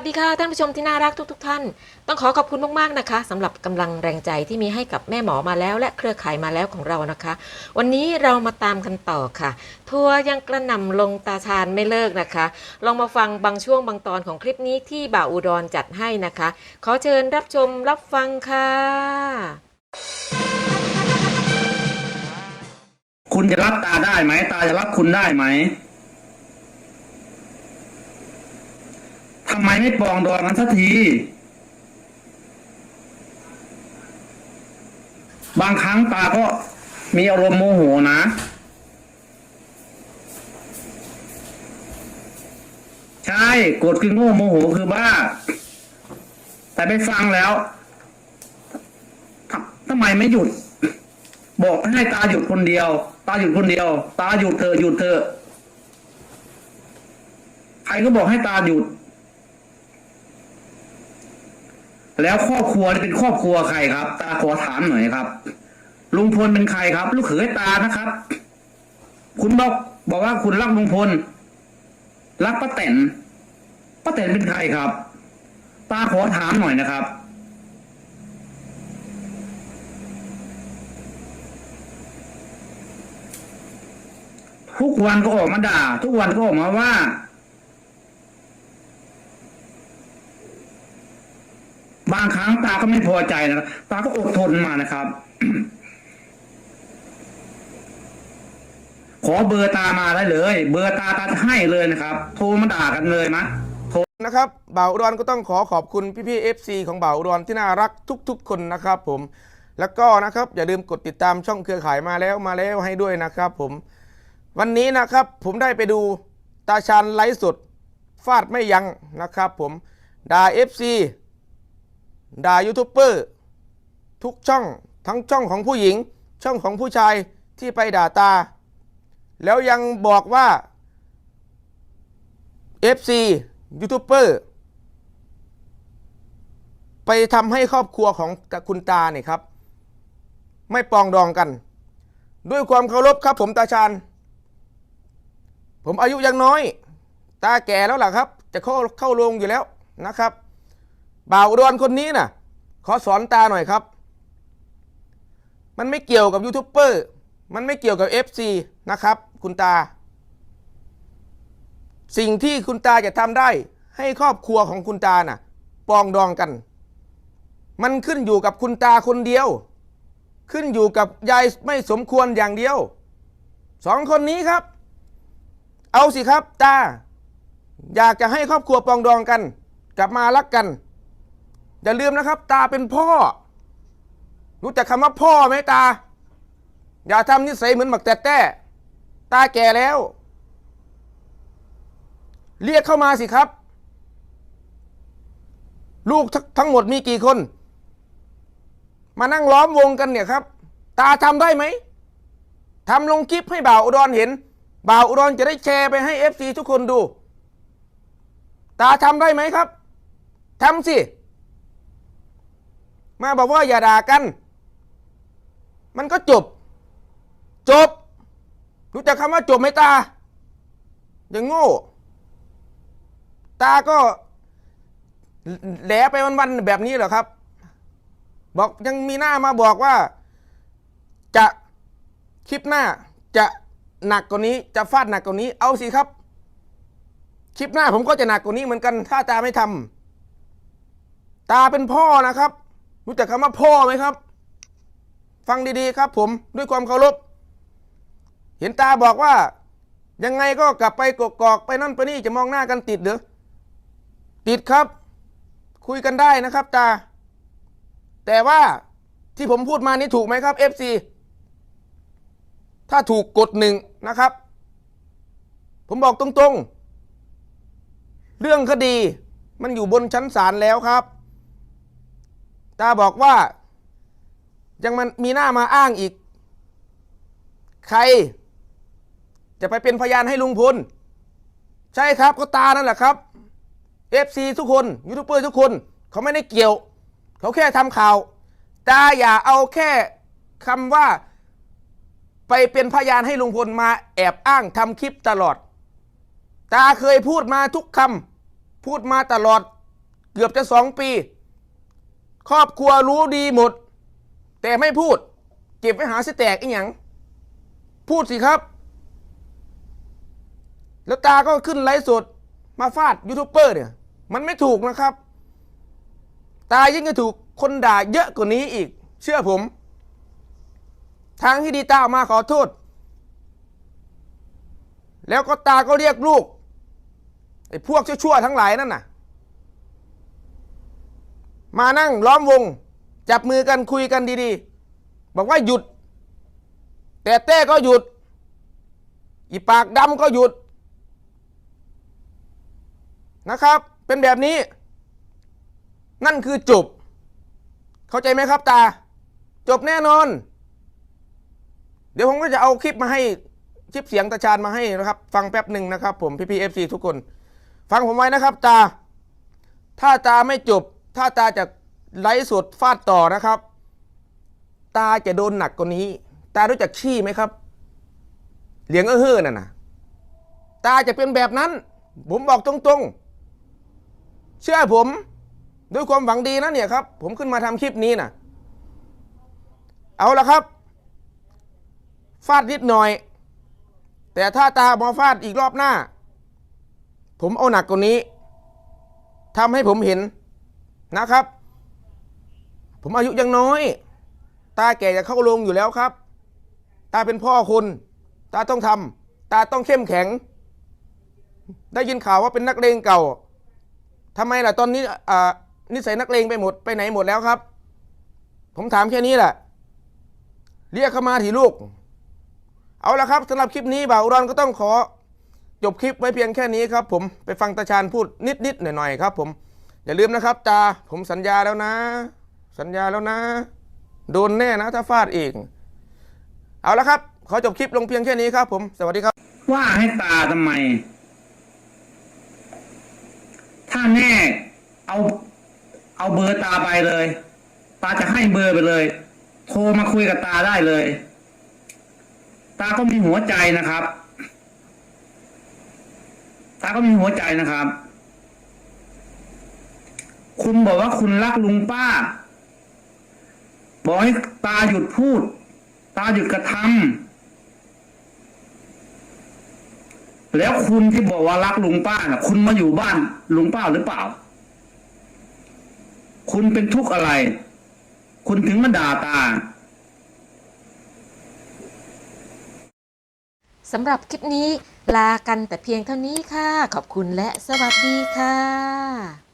วัสดีค่ะท่านผู้ชมที่น่ารักทุกๆทท่าน ต้องขอขอบคุณมากๆนะคะสำหรับกำลังแรงใจที่มีให้กับแม่หมอมาแล้ว และเครือข่ายมาแล้วของเรานะคะ วันนี้เรามาตามกันต่อค่ะ ทัวร์ยังกระหน่ำลงตาชาญไม่เลิกนะคะ ลองมาฟังบางช่วงบางตอนของคลิปนี้ที่บ่าวอุดรจัดให้นะคะ ขอเชิญรับชมรับฟังค่ะ คุณจะรับตาได้ไหมตาจะรับคุณได้ไหมำไมไม่ปองดองกันสักที บางครั้งตาก็มีอารมณ์โมโหนะ ใช่โกรธคือโง่โมโหคือบ้า แต่ไปฟังแล้วทำไมไม่หยุด บอกให้ตาหยุดคนเดียว ตาหยุดคนเดียว ตาหยุดเธอหยุดเธอใครก็บอกให้ตาหยุด แล้วครอบครัวนี่เป็นครอบครัวใครครับ ตาขอถามหน่อยครับ ลุงพลเป็นใครครับ ลูกเขยตานะครับ คุณบอกบอกว่าคุณรักลุงพล รักป้าแตนป้าแตนเป็นใครครับ ตาขอถามหน่อยนะครับทุกวันก็ออกมาด่า ทุกวันก็ออกมาว่าางครั้งตาก็ไม่พอใจนะครับตาก็อดทนมานะครับ ขอเบอร์ตามาได้เลย เบอร์ตาตาจะให้เลยนะครับ โทรมาด่ากันเลยนะนะครับบ่าวอุดรก็ต้องขอขอบคุณพี่ๆ FC ของบ่าวอุดรที่น่ารักทุก ๆ คนนะครับผมแล้วก็นะครับอย่าลืมกดติดตามช่องเครือข่ายมาแล้วมาแล้วให้ด้วยนะครับผมวันนี้นะครับผมได้ไปดูตาชานไลฟ์สดฟาดไม่ยั้งนะครับผมด่า FC ด่ายูทูบเบอร์ทุกช่องทั้งช่องของผู้หญิง ช่องของผู้ชายที่ไปด่าตา แล้วยังบอกว่า FC ยูทูบเบอร์ไปทำให้ครอบครัวของคุณตาเนี่ยครับ ไม่ปองดองกัน ด้วยความเคารพครับผมตาชาญผมอายุยังน้อย ตาแก่แล้วล่ะครับ จะเข้าเข้าโรงอยู่แล้วนะครับ บ่าวอุดรคนนี้น่ะ ขอสอนตาหน่อยครับ มันไม่เกี่ยวกับยูทูบเบอร์ มันไม่เกี่ยวกับ FC นะครับ คุณตา สิ่งที่คุณตาจะทำได้ ให้ครอบครัวของคุณตาน่ะปองดองกัน มันขึ้นอยู่กับคุณตาคนเดียว ขึ้นอยู่กับยายไม่สมควรอย่างเดียว สองคนนี้ครับ เอาสิครับตา อยากจะให้ครอบครัวปองดองกัน กลับมารักกัน อย่าลืมนะครับ ตาเป็นพ่อ รู้จักคำว่าพ่อไหมตา อย่าทำนิสัยเหมือนหมักแต่แต่ตาแก่แล้ว เรียกเข้ามาสิครับ ลูกทั้งหมดมีกี่คน มานั่งล้อมวงกันเนี่ยครับ ตาทำได้ไหมทำลงคลิปให้บ่าวอุดรเห็น บ่าวอุดรจะได้แชร์ไปให้เอฟซีทุกคนดู ตาทำได้ไหมครับทำสิ มาบอกว่าอย่าด่ากัน มันก็จบ จบ รู้จักคำว่าจบไหมตา อย่างโง่ ตาก็แหลไปวันๆแบบนี้เหรอครับ บอกยังมีหน้ามาบอกว่า จะคลิปหน้าจะหนักกว่านี้ จะฟาดหนักกว่านี้ เอาสิครับ คลิปหน้าผมก็จะหนักกว่านี้เหมือนกัน ถ้าตาไม่ทำตาเป็นพ่อนะครับ รู้จักคำว่าพ่อไหมครับ ฟังดีๆครับ ผมด้วยความเคารพ เห็นตาบอกว่า ยังไงก็กลับไปกกอกไปนั่นไปนี่จะมองหน้ากันติดหรือติดครับ คุยกันได้นะครับ ตา แต่ว่าที่ผมพูดมานี่ถูกไหมครับ FC ถ้าถูกกดหนึ่งนะครับ ผมบอกตรงๆ เรื่องคดีมันอยู่บนชั้นศาลแล้วครับ ตาบอกว่า ยังมันมีหน้ามาอ้างอีก ใคร จะไปเป็นพยานให้ลุงพล ใช่ครับก็ตานั่นแหละครับ FC ทุกคนยูทูบเบอร์ทุกคน เขาไม่ได้เกี่ยว เขาแค่ทำข่าว ตาอย่าเอาแค่คำว่า ไปเป็นพยานให้ลุงพลมาแอบอ้างทำคลิปตลอด ตาเคยพูดมาทุกคำพูดมาตลอดเกือบจะสองปี ครอบครัวรู้ดีหมด แต่ไม่พูด เก็บไว้หาสิแตกอีหยังพูดสิครับ แล้วตาก็ขึ้นไลฟ์สดมาฟาดยูทูบเบอร์เนี่ย มันไม่ถูกนะครับ ตายิ่งจะถูกคนด่าเยอะกว่านี้อีก เชื่อผม ทางที่ดีตาออกมาขอโทษ แล้วก็ตาก็เรียกลูกไอ้พวกชั่วๆทั้งหลายนั่นน่ะ มานั่งล้อมวง จับมือกันคุยกันดีๆ บอกว่าหยุด แต่เต้ก็หยุด อีปากดำก็หยุดนะครับ เป็นแบบนี้ นั่นคือจบ เข้าใจไหมครับตา จบแน่นอน เดี๋ยวผมก็จะเอาคลิปมาให้คลิปเสียงตาชาญมาให้นะครับ ฟังแป๊บหนึ่งนะครับ ผมพี่พีเอฟซีทุกคน ฟังผมไว้นะครับตา ถ้าตาไม่จบ ถ้าตาจะไลฟ์สดฟาดต่อนะครับ ตาจะโดนหนักกว่านี้ ตารู้จักขี้ไหมครับ เหลียงเออเฮ่อน่ะนะตาจะเป็นแบบนั้น ผมบอกตรงๆ เชื่อผม ด้วยความหวังดีนะเนี่ยครับ ผมขึ้นมาทำคลิปนี้นะเอาละครับ ฟาดนิดหน่อย แต่ถ้าตามาฟาดอีกรอบหน้า ผมเอาหนักกว่านี้ทำให้ผมเห็น นะครับ ผมอายุยังน้อย ตาแก่จะเข้าโรงอยู่แล้วครับ ตาเป็นพ่อคุณ ตาต้องทำตาต้องเข้มแข็ง ได้ยินข่าวว่าเป็นนักเลงเก่าทำไมล่ะตอนนี้อ่านิสัยนักเลงไปหมดไปไหนหมดแล้วครับ ผมถามแค่นี้แหละเรียกเข้ามาถีลูก เอาละครับสำหรับคลิปนี้บ่าวรอุดรก็ต้องขอ จบคลิปไว้เพียงแค่นี้ครับ ผมไปฟังตาชาญพูดนิดๆหน่อยๆครับ ผม อย่าลืมนะครับตาผมสัญญาแล้วนะ สัญญาแล้วนะ โดนแน่นะถ้าฟาดอีก เอาละครับขอจบคลิปลงเพียงแค่นี้ครับ ผมสวัสดีครับ ว่าให้ตาทำไม ถ้าแน่เอา เอาเบอร์ตาไปเลย ตาจะให้เบอร์ไปเลย โทรมาคุยกับตาได้เลย ตาก็มีหัวใจนะครับ ตาก็มีหัวใจนะครับ คุณบอกว่าคุณรักลุงป้า บอกให้ตาหยุดพูด ตาหยุดกระทำแล้วคุณที่บอกว่ารักลุงป้าน่ะ คุณมาอยู่บ้านลุงป้าหรือเปล่า คุณเป็นทุกข์อะไร คุณถึงมาด่าตาสำหรับคลิปนี้ลากันแต่เพียงเท่านี้ค่ะ ขอบคุณและสวัสดีค่ะ